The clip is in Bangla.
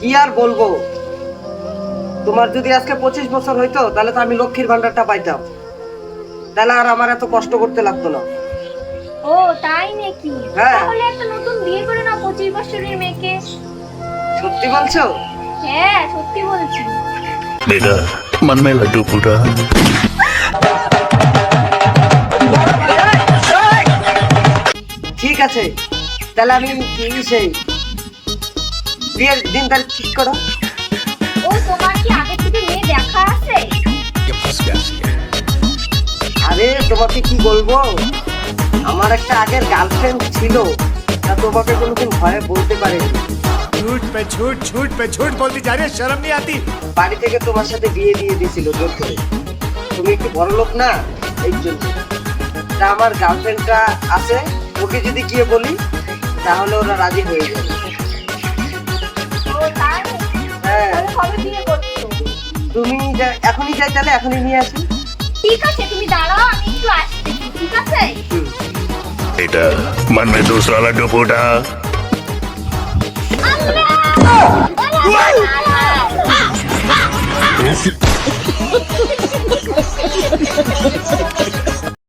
কি আর বলব? তোমার যদি আজকে পঁচিশ বছর হইতো তাহলে তো আমি লক্ষ্মীর ভান্ডারটা পাইতাম। তাহলে আর আমার এত কষ্ট করতে লাগতো না। ও তাই নাকি? হ্যাঁ। তাহলে একটা নতুন বিয়ে করে না পঁচিশ বছরের মেয়েকে। সত্যি বলছো? হ্যাঁ সত্যি বলছি। মেয়েরা মন মে লাড্ডু পুরা ঠিক আছে। তাহলে আমি কি সেই বিয়ের দিন তাহলে ঠিক করো। ও তোমার কি আগে থেকে মেয়ে দেখা আছে? আরে তোমাকে কি বলব? আমার একটা আগের গার্লফ্রেন্ড ছিল। তা তোমাকে কোনোদিন ভয়ে বলতে পারেনি। ছুট পে ছুট ছুট পে ছুট বলতে যা রে শরম নেই আতি। বাড়ি থেকে তোমার সাথে বিয়ে দিয়ে দিয়েছিল জোর করে। তুমি একটু বড় লোক না? এই জন্য। তা আমার গার্লফ্রেন্ডটা আছে ওকে যদি গিয়ে বলি তাহলে ওরা রাজি হয়ে যাবে ও তাই নাকি? হ্যাঁ তাহলে কবে বিয়ে করছো তুমি যা- এখনই যাই তাহলে এখনই নিয়ে আসি ঠিক আছে তুমি দাঁড়াও আমি একটু আসতেছি ঠিক আছে হুম। बेटा मन में दूसरा लड्डू फूटा আল্লাহ!